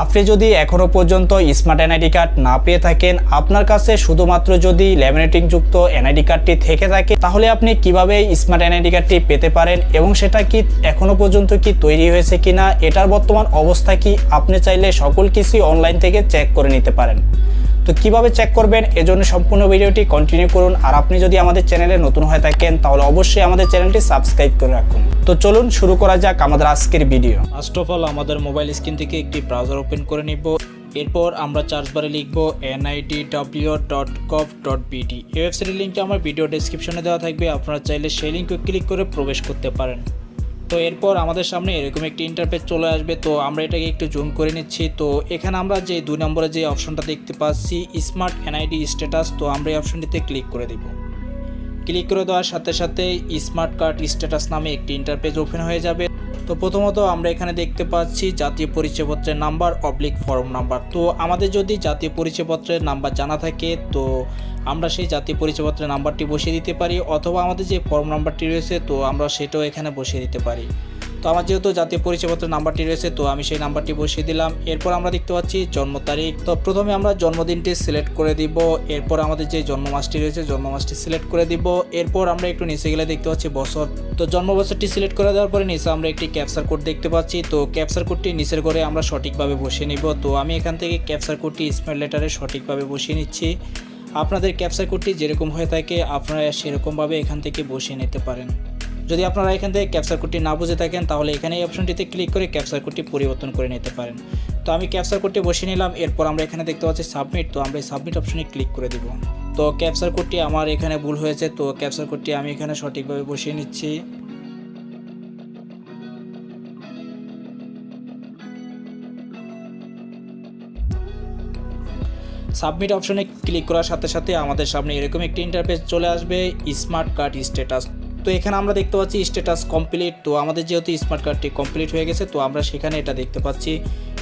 আপনি যদি এখনও পর্যন্ত স্মার্ট এনআইডি কার্ড না পেয়ে থাকেন, আপনার কাছে শুধুমাত্র যদি ল্যামিনেটিং যুক্ত এনআইডি কার্ডটি থেকে থাকে, তাহলে আপনি কীভাবে স্মার্ট এনআইডি কার্ডটি পেতে পারেন এবং সেটা কি এখনও পর্যন্ত কি তৈরি হয়েছে কিনা, এটার বর্তমান অবস্থা কি, আপনি চাইলে সকল কিছুই অনলাইন থেকে চেক করে নিতে পারেন। তো কীভাবে চেক করবেন? এজন্য সম্পূর্ণ ভিডিওটি কন্টিনিউ করুন। আর আপনি যদি আমাদের চ্যানেলে নতুন হয়ে থাকেন, তাহলে অবশ্যই আমাদের চ্যানেলটি সাবস্ক্রাইব করে রাখুন। তো চলুন শুরু করা যাক আমাদের আজকের ভিডিও ফার্স্ট অফ অল আমাদের মোবাইল স্ক্রিন থেকে একটি ব্রাউজার ওপেন করে নিব। এরপর আমরা চার্জ বারে লিখব NID W dot gov dot BD এই ওয়েবসাইটের লিঙ্কটা আমার ভিডিও ডেসক্রিপশনে দেওয়া থাকবে। আপনারা চাইলে সেই লিঙ্কে ক্লিক করে প্রবেশ করতে পারেন। তো এরপর আমাদের সামনে এরকম একটি ইন্টারপেজ চলে আসবে। তো আমরা এটাকে একটু জুম করে নিচ্ছি। তো এখানে আমরা যে দুই নম্বরে যে অপশনটা দেখতে পাচ্ছি স্মার্ট এনআইডি স্ট্যাটাস তো আমরা এই অপশনটিতে ক্লিক করে দেব। ক্লিক করে দেওয়ার সাথে সাথে স্মার্ট কার্ড স্ট্যাটাস নামে একটি ইন্টারপেজ ওপেন হয়ে যাবে। তো প্রথমত আমরা এখানে দেখতে পাচ্ছি জাতীয় পরিচয়পত্রের নাম্বার, অবলিক ফর্ম নাম্বার। তো আমাদের যদি জাতীয় পরিচয়পত্রের নাম্বার জানা থাকে, তো আমরা সেই জাতীয় পরিচয়পত্রের নাম্বারটি বসিয়ে দিতে পারি, অথবা আমাদের যে ফর্ম নাম্বারটি রয়েছে, তো আমরা সেটাও এখানে বসিয়ে দিতে পারি। তো আমার যেহেতু জাতীয় পরিচয়পত্রের নাম্বারটি রয়েছে, তো আমি সেই নাম্বারটি বসিয়ে দিলাম। এরপর আমরা দেখতে পাচ্ছি জন্ম তারিখ। তো প্রথমে আমরা জন্মদিনটি সিলেক্ট করে দিব। এরপর আমাদের যে জন্ম মাসটি রয়েছে জন্ম মাসটি সিলেক্ট করে দিব। এরপর আমরা একটু নিচে গেলে দেখতে পাচ্ছি বছর। তো জন্ম বছরটি সিলেক্ট করে দেওয়ার পরে নিচে আমরা একটি ক্যাপচার কোড দেখতে পাচ্ছি। তো ক্যাপচার কোডটি নিচের করে আমরা সঠিকভাবে বসিয়ে নিব। তো আমি এখান থেকে ক্যাপচার কোডটি স্মেল লেটারে সঠিকভাবে বসিয়ে নিচ্ছি। আপনাদের ক্যাপচার কোডটি যেরকম হয়ে থাকে, আপনারা সেরকমভাবে এখান থেকে বসিয়ে নিতে পারেন। যদি আপনারা এখান থেকে ক্যাপচার কোডটি না বুঝে থাকেন, তাহলে এখানে এই অপশনটিতে ক্লিক করে ক্যাপচার কোডটি পরিবর্তন করে নিতে পারেন। তো আমি ক্যাপচার কোডটি বসিয়ে নিলাম, এরপর আমরা এখানে দেখতে পাচ্ছি সাবমিট, তো আমরা এই সাবমিট অপশনে ক্লিক করে দিব। তো ক্যাপচার কোডটি আমার এখানে ভুল হয়েছে, তো ক্যাপচার কোডটি আমি এখানে সঠিকভাবে বসিয়ে নিচ্ছি। সাবমিট অপশনে ক্লিক করার সাথে সাথে আমাদের সামনে এরকম একটি ইন্টারফেস চলে আসবে, স্মার্ট কার্ড স্ট্যাটাস তো এখানে আমরা দেখতে পাচ্ছি স্ট্যাটাস কমপ্লিট তো আমাদের যেহেতু স্মার্ট কার্ডটি কমপ্লিট হয়ে গেছে, তো আমরা সেখানে এটা দেখতে পাচ্ছি।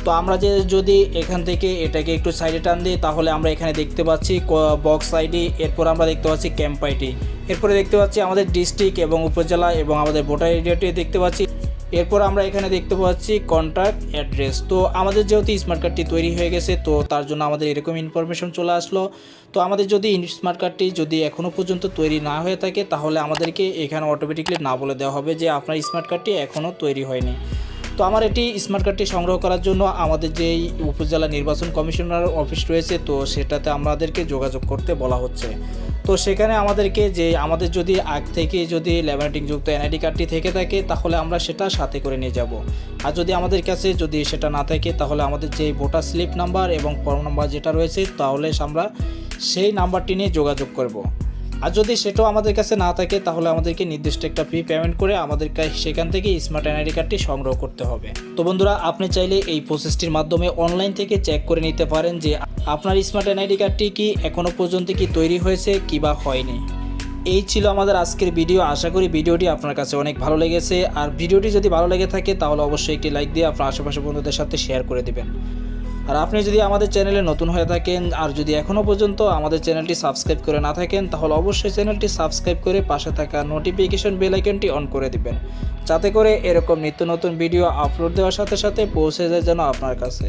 তো আমরা যে যদি এখান থেকে এটাকে একটু সাইডে টান দিই, তাহলে আমরা এখানে দেখতে পাচ্ছি বক্স আইডি এরপর আমরা দেখতে পাচ্ছি ক্যাম্প আইডি এরপরে দেখতে পাচ্ছি আমাদের ডিস্ট্রিক্ট এবং উপজেলা এবং আমাদের ভোটার এরিয়াটি দেখতে পাচ্ছি। এরপর আমরা এখানে দেখতে পাচ্ছি কন্ট্যাক্ট অ্যাড্রেস তো আমাদের যেহেতু স্মার্ট কার্ডটি তৈরি হয়ে গেছে, তো তার জন্য আমাদের এরকম ইনফরমেশন চলে আসলো। তো আমাদের যদি স্মার্ট কার্ডটি যদি এখনও পর্যন্ত তৈরি না হয়ে থাকে, তাহলে আমাদেরকে এখানে অটোমেটিকলি না বলে দেওয়া হবে যে আপনার স্মার্ট কার্ডটি এখনও তৈরি হয়নি। তো আমার এটি স্মার্ট কার্ডটি সংগ্রহ করার জন্য আমাদের যেই উপজেলা নির্বাচন কমিশনার অফিস রয়েছে, তো সেটাতে আমাদেরকে যোগাযোগ করতে বলা হচ্ছে। তো সেখানে আমাদেরকে যে আমাদের যদি আগ থেকে যদি যুক্ত এনআইডি কার্ডটি থেকে থাকে, তাহলে আমরা সেটা সাথে করে নিয়ে যাব। আর যদি আমাদের কাছে যদি সেটা না থাকে, তাহলে আমাদের যে ভোটার স্লিপ নাম্বার এবং ফর্ম নাম্বার যেটা রয়েছে, তাহলে আমরা সেই নাম্বারটি নিয়ে যোগাযোগ করব। আর যদি সেটাও আমাদের কাছে না থাকে, তাহলে আমাদেরকে নির্দিষ্ট একটা ফি পেমেন্ট করে আমাদের কাছে সেখান থেকে স্মার্ট এনআইডি কার্ডটি সংগ্রহ করতে হবে। তো বন্ধুরা, আপনি চাইলে এই প্রসেসটির মাধ্যমে অনলাইন থেকে চেক করে নিতে পারেন যে আপনার স্মার্ট এনআইডি কার্ডটি কি এখনও পর্যন্ত কি তৈরি হয়েছে, কি বা হয়নি? এই ছিল আমাদের আজকের ভিডিও। আশা করি ভিডিওটি আপনার কাছে অনেক ভালো লেগেছে। আর ভিডিওটি যদি ভালো লেগে থাকে, তাহলে অবশ্যই একটি লাইক দিয়ে আপনার আশেপাশে বন্ধুদের সাথে শেয়ার করে দেবেন। আর আপনি যদি আমাদের চ্যানেলে নতুন হয়ে থাকেন, আর যদি এখনও পর্যন্ত আমাদের চ্যানেলটি সাবস্ক্রাইব করে না থাকেন, তাহলে অবশ্যই চ্যানেলটি সাবস্ক্রাইব করে পাশে থাকা নোটিফিকেশন বেল আইকনটি অন করে দিবেন। যাতে করে এরকম নিত্য নতুন ভিডিও আপলোড দেওয়ার সাথে সাথে পৌঁছে যায় যেন আপনার কাছে।